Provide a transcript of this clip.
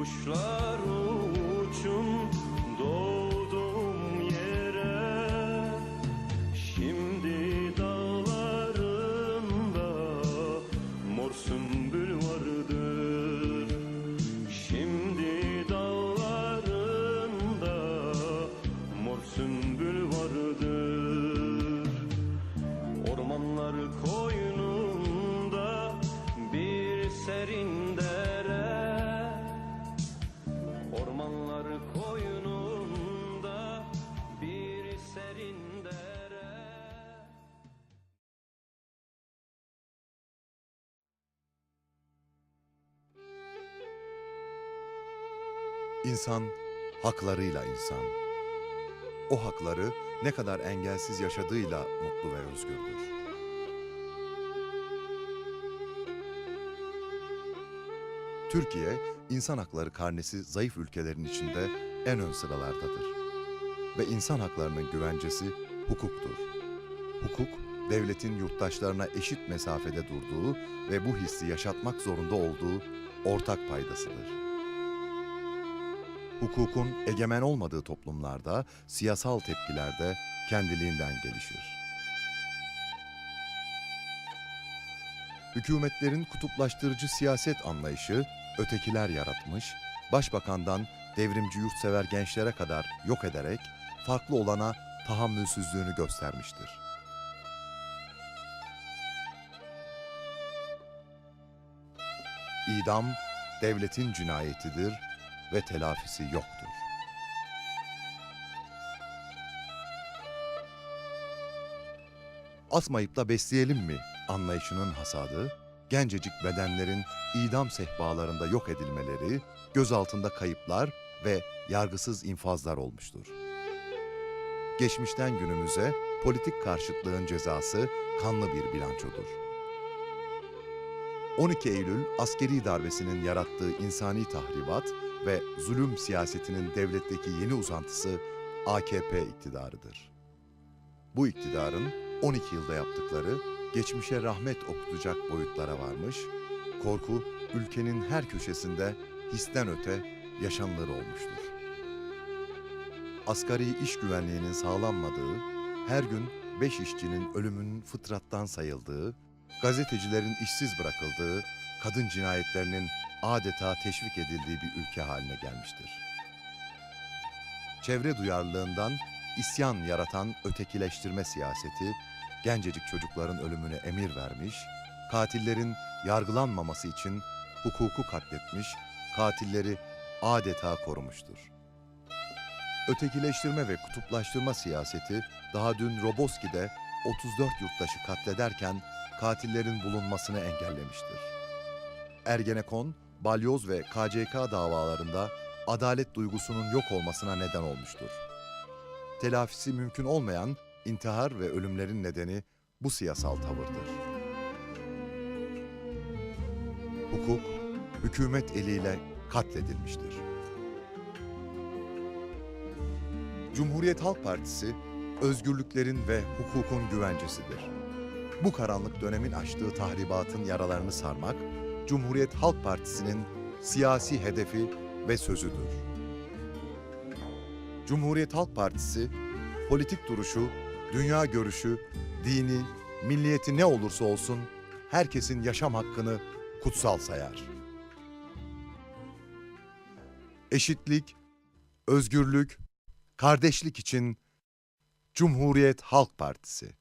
push love İnsan haklarıyla insan. O hakları ne kadar engelsiz yaşadığıyla mutlu ve özgürdür. Türkiye, insan hakları karnesi zayıf ülkelerin içinde en ön sıralardadır. Ve insan haklarının güvencesi hukuktur. Hukuk, devletin yurttaşlarına eşit mesafede durduğu ve bu hissi yaşatmak zorunda olduğu ortak paydasıdır. Hukukun egemen olmadığı toplumlarda siyasal tepkiler de kendiliğinden gelişir. Hükümetlerin kutuplaştırıcı siyaset anlayışı ötekiler yaratmış, başbakandan devrimci yurtsever gençlere kadar yok ederek farklı olana tahammülsüzlüğünü göstermiştir. İdam devletin cinayetidir ve telafisi yoktur. Asmayıp da besleyelim mi anlayışının hasadı, gencecik bedenlerin idam sehpalarında yok edilmeleri, gözaltında kayıplar ve yargısız infazlar olmuştur. Geçmişten günümüze politik karşıtlığın cezası kanlı bir bilançodur. 12 Eylül askeri darbesinin yarattığı insani tahribat ve zulüm siyasetinin devletteki yeni uzantısı AKP iktidarıdır. Bu iktidarın 12 yılda yaptıkları geçmişe rahmet okutacak boyutlara varmış, korku ülkenin her köşesinde histen öte yaşanılır olmuştur. Asgari iş güvenliğinin sağlanmadığı, her gün 5 işçinin ölümünün fıtrattan sayıldığı, gazetecilerin işsiz bırakıldığı, kadın cinayetlerinin adeta teşvik edildiği bir ülke haline gelmiştir. Çevre duyarlılığından isyan yaratan ötekileştirme siyaseti, gencecik çocukların ölümüne emir vermiş, katillerin yargılanmaması için hukuku katletmiş, katilleri adeta korumuştur. Ötekileştirme ve kutuplaştırma siyaseti daha dün Roboski'de 34 yurttaşı katlederken katillerin bulunmasını engellemiştir. Ergenekon, Balyoz ve KCK davalarında adalet duygusunun yok olmasına neden olmuştur. Telafisi mümkün olmayan intihar ve ölümlerin nedeni bu siyasal tavırdır. Hukuk, hükümet eliyle katledilmiştir. Cumhuriyet Halk Partisi, özgürlüklerin ve hukukun güvencesidir. Bu karanlık dönemin açtığı tahribatın yaralarını sarmak, Cumhuriyet Halk Partisi'nin siyasi hedefi ve sözüdür. Cumhuriyet Halk Partisi, politik duruşu, dünya görüşü, dini, milliyeti ne olursa olsun herkesin yaşam hakkını kutsal sayar. Eşitlik, özgürlük, kardeşlik için Cumhuriyet Halk Partisi.